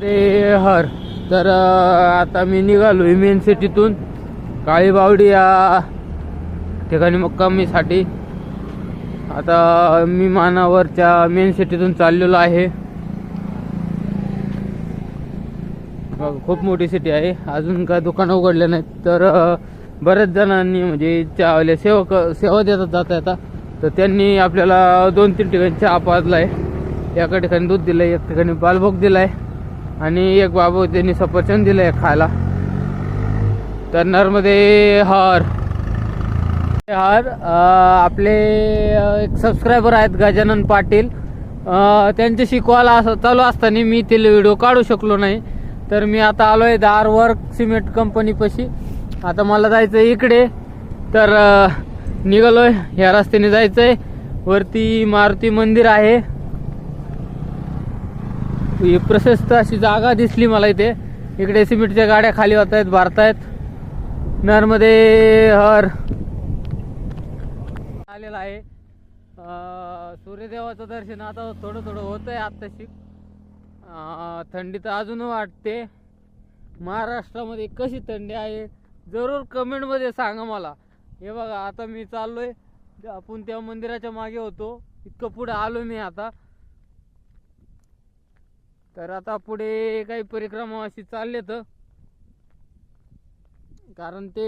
ते हर. तर आता मी निघालो आहे मेन सिटीतून काळीबावडी या ठिकाणी मुक्कामीसाठी आता मी मानावरच्या मेन सिटीतून चाललेलो आहे. खूप मोठी सिटी आहे. अजून काय दुकानं उघडले नाहीत. तर बऱ्याच जणांनी म्हणजे चहावाले सेवक सेवा देतात जाता येता. तर त्यांनी आपल्याला दोन तीन ठिकाणी चहा पाजला आहे एका ठिकाणी दूध दिलं एक ठिकाणी बालभोग दिला आहे आणि एक बाबू त्यांनी सफरचंद दिलं आहे खायला. तर नरमध्ये हार. हर हार आपले एक सबस्क्रायबर आहेत गजानन पाटील. त्यांच्याशी कॉल असं चालू असताना मी ते व्हिडिओ काढू शकलो नाही. तर मी आता आलो आहे दार वर्क सिमेंट कंपनीपाशी आता मला जायचं इकडे. तर निघालो निघालोय. ह्या रस्त्याने जायचंय. वरती मारुती मंदिर आहे. ही प्रशस्त अशी जागा दिसली मला इथे. इकडे सिमेंटच्या गाड्या खाली होत आहेत भारतायत. नरमध्ये हर आलेला आहे. सूर्यदेवाचं दर्शन आता थोडं थोडं होत आहे आत्ताशी थंडी तर अजून वाटते. महाराष्ट्रामध्ये कशी थंडी आहे जरूर कमेंटमध्ये सांगा मला. हे बघा आता मी चाललोय. आपण त्या मंदिराच्या मागे होतो. इतकं पुढे आलो मी आता. तर आता पुढे काही परिक्रमा अशी चालले तर कारण ते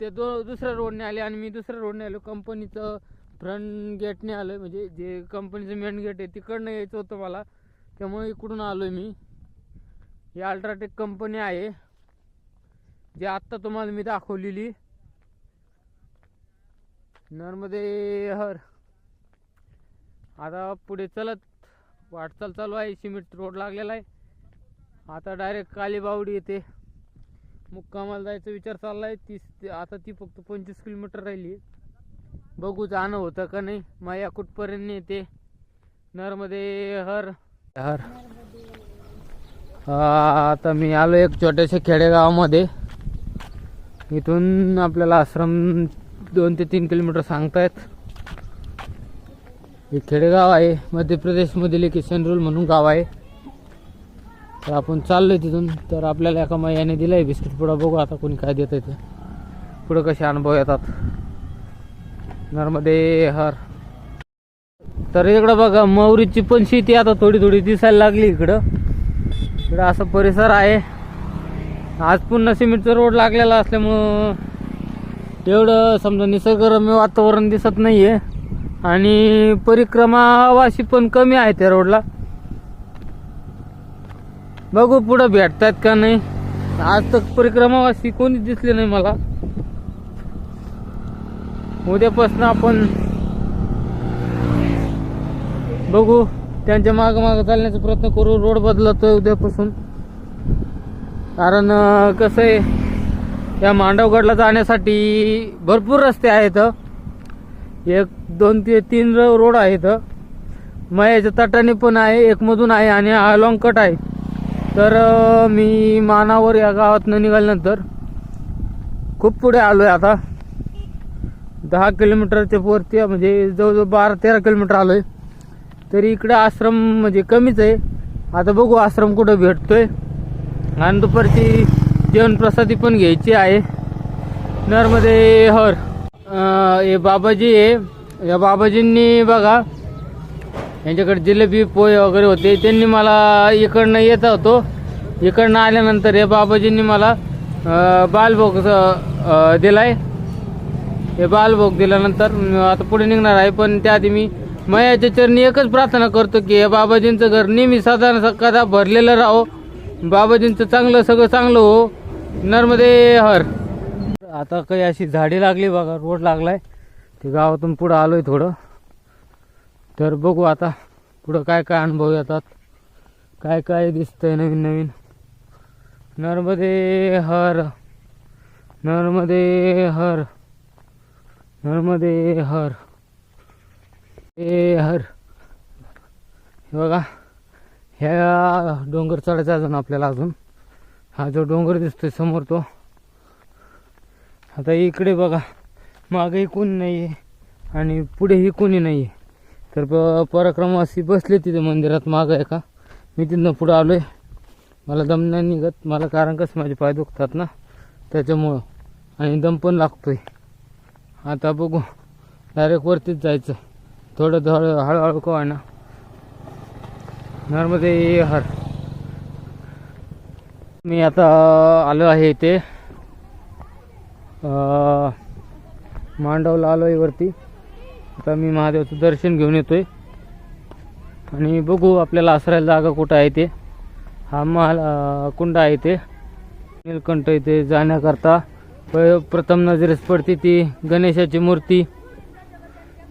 ते दो दुसऱ्या रोडने आले आणि मी दुसऱ्या रोडने आलो. कंपनीचं फ्रंट गेटने आलो म्हणजे जे कंपनीचं मेन गेट आहे तिकडनं यायचं होतं मला. त्यामुळे इकडून आलो मी. ही अल्ट्राटेक कंपनी आहे. जी आत्ता तुम्हाला मी दाखवलेली. नरमध्ये हर. आता पुढे चलत वाटचाल चालू आहे सिमेंट रोड लागलेला आहे. आता डायरेक्ट कालीबावडी येते. मुक्कामाला जायचा विचार चालला आहे तीस ते- आता ती फक्त पंचवीस किलोमीटर राहिली. बघू जाणं होतं का नाही. माया कुठपर्यंत येते नरमध्ये हर. हर. आता मी आलो एक छोट्याशा खेडेगावामध्ये. इथून आपल्याला आश्रम दोन ते तीन किलोमीटर सांगतायत. हे खेडेगाव आहे. मध्य प्रदेशमधील एक सेंट्रल म्हणून गाव आहे. तर आपण चाललोय तिथून. तर आपल्याला एका महिन्याने दिलंय बिस्किट पुडा. बघू आता कोणी काय देत ते. पुढं कसे अनुभव येतात. नर्मदे हर. तर इकडं बघा मौरीची पण शेती आता थोडी थोडी दिसायला लागली इकडं. इकडं असं परिसर आहे. आज पुन्हा सिमेंटचा रोड लागलेला असल्यामुळं एवढं समजा निसर्गरम्य वातावरण दिसत नाही आहे आणि परिक्रमावासी पण कमी आहे त्या रोडला. बघू पुढं भेटतात का नाही. आज तर परिक्रमावासी कोणीच दिसले नाही मला. उद्यापासून आपण बघू. त्यांच्या माग माग चालण्याचा प्रयत्न करू. रोड बदलतोय उद्यापासून. कारण कसं आहे या मांडवगडला जाण्यासाठी भरपूर रस्ते आहेत एक दोन ते तीन रोड रोड आहेत. मयाच्या तटाने पण आहे एक मधून आहे आणि हा लॉंग कट आहे. तर मी मानावर या गावातनं निघाल्यानंतर खूप पुढे आलोय आता. दहा किलोमीटरच्या वरती म्हणजे जवळजवळ बारा तेरा किलोमीटर आलोय. तरी इकडे आश्रम म्हणजे कमीच आहे. आता बघू आश्रम कुठं भेटतोय. आणि दुपारची जेवण प्रसादी पण घ्यायची आहे. नरमध्ये हर. हे बाबाजी आहे या बाबाजींनी बघा यांच्याकडे जिलेबी पोहे वगैरे होते. त्यांनी मला इकडनं येत होतो. इकडनं आल्यानंतर हे बाबाजींनी मला बालभोग दिलाय. हे बालभोग दिल्यानंतर आता पुढे निघणार आहे पण त्याआधी मी मयाच्या चरणी एकच प्रार्थना करतो की हे बाबाजींचं घर नेहमी साधारण कदा भरलेलं राहो. बाबाजींचं चांगलं सगळं चांगलं हो. नर्मदे हर. आता काही अशी झाडे लागली बघा रोड लागलाय. ते गावातून पुढं आलोय थोडं. तर बघू आता पुढं काय काय अनुभव येतात. काय काय दिसतंय नवीन नवीन. नर्मदे हर नर्मदे हर नर्मदे हर ए हर. हे बघा ह्या डोंगर चढायचा अजून आपल्याला अजून. हा जो डोंगर दिसतोय समोर तो. आता इकडे बघा मागेही कोणी नाही आहे आणि पुढेही कोणी नाही आहे तर प पराक्रमवासी बसले तिथे मंदिरात मागं आहे का मी तिथनं पुढं आलोय. मला दम नाही निघत. मला कारण कसं माझे पाय दुखतात ना? त्याच्यामुळं. आणि दम पण लागतोय. आता बघू. डायरेक्ट वरतीच जायचं. थोडं थोडं हळूहळू का ना नर्मदे हर. मी आता आलो आहे इथे. मांडवला आलो आहे वरती आता मी महादेवाचं दर्शन घेऊन येतोय. आणि बघू आपल्याला आसरायला जागा कुठं आहे ते. हा महाल कुंड आहे ते. नीलकंठ इथे जाण्याकरता प- प्रथम नजरेस पडते ती गणेशाची मूर्ती.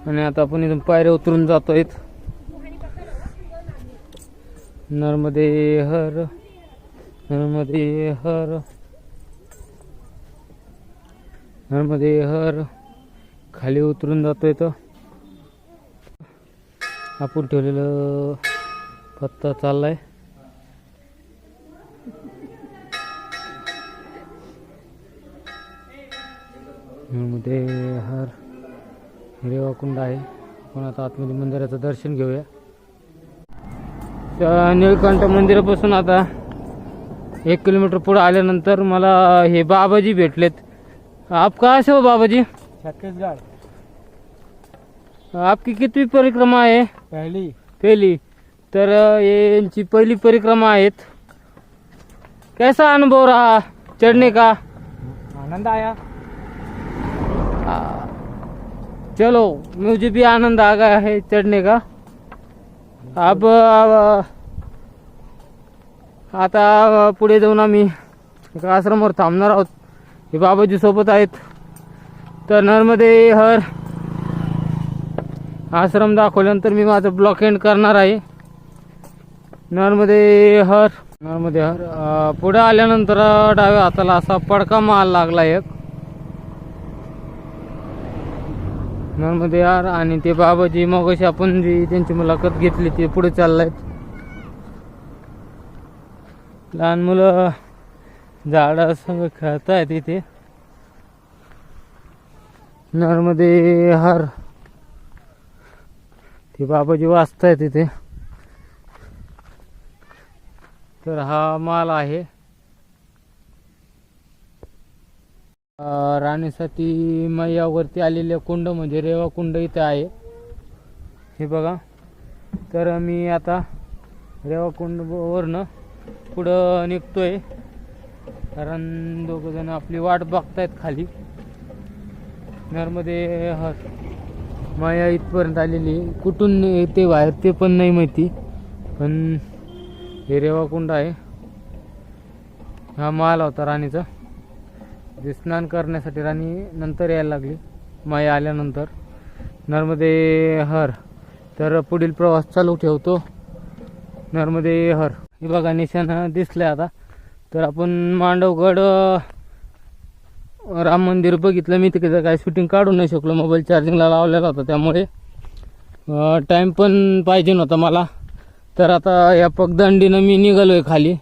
आणि आता आपण इथून पायऱ्या उतरून जातोय नर्मदे हर नर्मदे हर. नर्मदे हर खाली उतरून जातोय तर आपण ठेवलेलं पत्ता चाललाय. मध्ये हर हिरेवाकुंड आहे. आपण आता आतमध्ये मंदिराचं दर्शन घेऊया. त्या निळकंठ मंदिरापासून आता एक किलोमीटर पुढे आल्यानंतर मला हे बाबाजी भेटलेत. आप कहाँ से हो बाबा जी छत्तीसगढ़। आपकी कितवी परिक्रमा आहे पहली। पहिली। तर यांची पहिली परिक्रमा आहेत. कैसा अनुभव रहा चढ़ने का? आनंद आया। आ, चलो मुझे भी आनंद आ गया है चढ़ने का। अब आता पुढे जाऊन आम्ही एका आश्रमावर थांबणार आहोत. हे बाबाजी सोबत आहेत. तर नर्मदे हर आश्रम दाखवल्यानंतर मी माझं ब्लॉक एंड करणार आहे. नर्मदे हर नर्मदे हर पुढे आल्यानंतर डाव्या हाताला असा पडका माल लागला एक. नर्मदे हर आणि ते बाबाजी मगाशी आपण जी त्यांची मुलाखत घेतली ते पुढे चाललायत लहान मुलं झाडासंग खेळतायत इथे. नर्मदे हार. ते बाबाजी वाचतायत इथे. तर हा माल आहे. राहण्यासाठी मैयावरती आलेले कुंड म्हणजे रेवा कुंड इथे आहे. हे बघा. तर मी आता रेवा कुंडवरनं पुढं निघतोय. कारण दोघ जण आपली वाट बघतायत खाली. नर्मदे हर माया इथपर्यंत आलेली. कुठून येते बाहेर ते पण नाही माहिती. पण हे रेवा कुंड आहे. हा माल होता राणीचा. जे स्नान करण्यासाठी राणी नंतर यायला लागली. माया आल्यानंतर. नर्मदे हर. तर पुढील प्रवास चालू ठेवतो. नर्मदे हर. हे बघा निशाणा दिसलंय आता. तर आपण मांडवगड राम मंदिर बघितलं. मी तिकडे काय शूटिंग काढू नाही शकलो. मोबाईल चार्जिंगला लावलेला होता त्यामुळे टाईम पण पाहिजे नव्हता मला. तर आता या पगदंडीनं मी निघालोय खाली.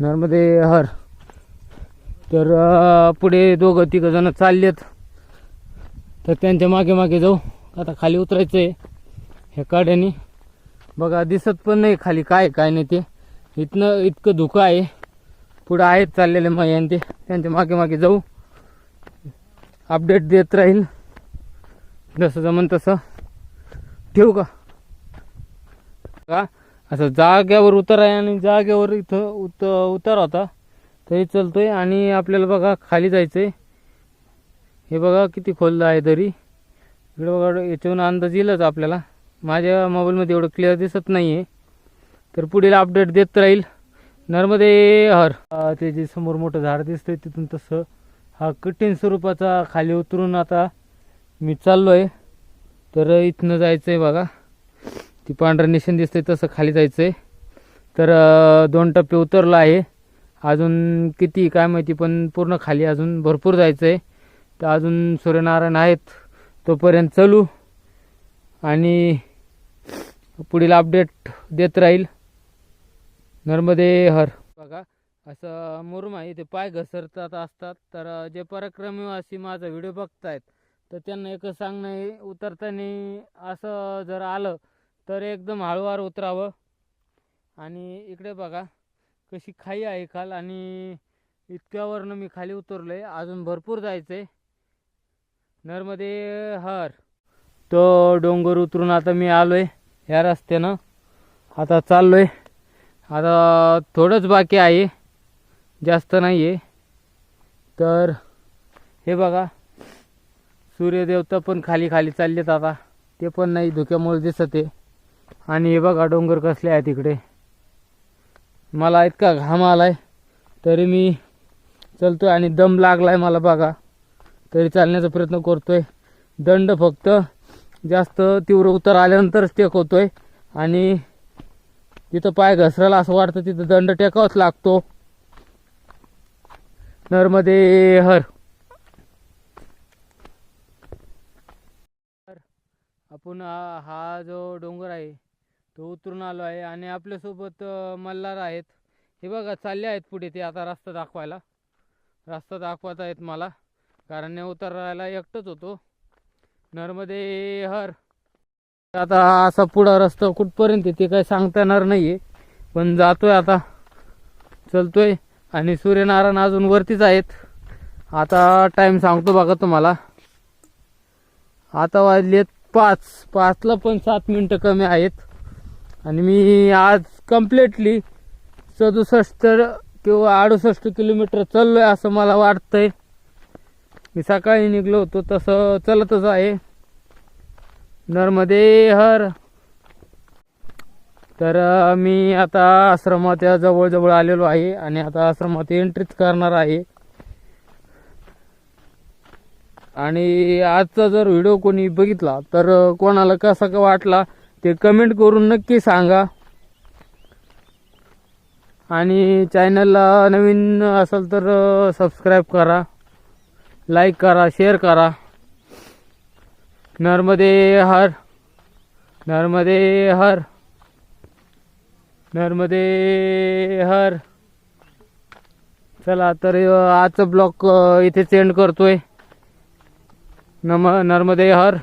नर्मदे हर. तर पुढे दोघं तिघं जण चाललेत. तर त्यांच्या मागे मागे जाऊ. आता खाली उतरायचं आहे ह्या काड्याने. बघा दिसत पण नाही खाली काय काय नाही ते. इथनं इतकं धुकं आहे. पुढं आहेत चाललेले मग ते. त्यांच्या मागे मागे जाऊ. अपडेट देत राहील. जसं जमन तसं. ठेवू का? का असं जाग्यावर उतर आहे आणि जाग्यावर इथं उत उतार होता. तरी चलतोय आणि आपल्याला बघा खाली जायचंय. हे बघा किती खोल आहे तरी. इकडं बघा याच्यावरून अंदाज येईलच आपल्याला. माझ्या मोबाईलमध्ये एवढं क्लिअर दिसत नाही आहे तर पुढील अपडेट देत राहील. नर्मदे हर. ते जे समोर मोठं झाड दिसतंय तिथून तसं. हा कठीण स्वरूपाचा खाली उतरून आता मी चाललो आहे तर इथनं जायचं आहे बघा. ती पांढरं निशन दिसतंय तसं खाली जायचं आहे तर दोन टप्पे उतरला आहे. अजून किती काय माहिती पण पूर्ण खाली अजून भरपूर जायचं आहे तर अजून सूर्यनारायण आहेत तोपर्यंत चालू. आणि पुढील अपडेट देत राहील. नर्मदे हर. बघा असं मुरमा इथे पाय घसरतात असतात. तर जे पराक्रमीवासी माझा व्हिडिओ बघतायत तर त्यांना एकच सांगणं आहे उतरताना असं जर आलं तर एकदम हळूवार उतरावं. आणि इकडे बघा कशी खाई आहे खाल आणि इतक्यावरनं मी खाली उतरलो आहे अजून भरपूर जायचं आहे नर्मदे हर. तो डोंगर उतरून आता मी आलो आहे ह्या रस्त्यानं आता चाललो आहे आता थोडंच बाकी आहे. जास्त नाही आहे तर हे बघा सूर्यदेवता पण खाली खाली चाललेत आता. ते पण नाही धुक्यामुळे दिसत. आहे आणि हे बघा डोंगर कसले आहे तिकडे मला इतका घाम आलाय तरी मी चलतोय आणि दम लागलाय मला बघा. तरी चालण्याचा प्रयत्न करतोय. दंड फक्त जास्त तीव्र उतार आल्यानंतरच होतोय आणि तिथं पाय घसरायला असं वाटतं तिथं दंड टेकावाच लागतो. नर्मदे हर. आपण हा जो डोंगर आहे तो उतरून आलो आहे आणि आपल्यासोबत मल्हार आहेत. हे बघा चालले आहेत पुढे ते आता रस्ता दाखवायला. रस्ता दाखवत आहेत मला. कारण उतर उतरायला एकटंच होतो. नर्मदे हर. आता असा पुढा रस्ता कुठपर्यंत ते काही सांगता येणार नाही आहे पण जातोय आता. चलतोय. आणि सूर्यनारायण अजून वरतीच आहेत. आता टाईम सांगतो बघा तुम्हाला. आता वाजलेत पाच. पाचला पण सात मिनटं कमी आहेत. आणि मी आज कम्प्लिटली सदुसष्ट किंवा अडुसष्ट किलोमीटर चाललोय असं मला वाटतंय. मी सकाळी निघलो होतो तसं चलतच आहे. नर्मदे हर. तर मी आता आश्रमाच्या जवळजवळ आलेलो आहे आणि आता आश्रमात एंट्रीच करणार आहे. आणि आजचा जर व्हिडिओ कोणी बघितला तर कोणाला कसा का वाटला ते कमेंट करून नक्की सांगा. आणि चॅनलला नवीन असेल तर सबस्क्राईब करा. लाईक करा शेअर करा. नर्मदे हर नर्मदे हर नर्मदे हर. चला तर आजचं आजचा ब्लॉग इथे सेंड करतोय. नम नर्मदे हर.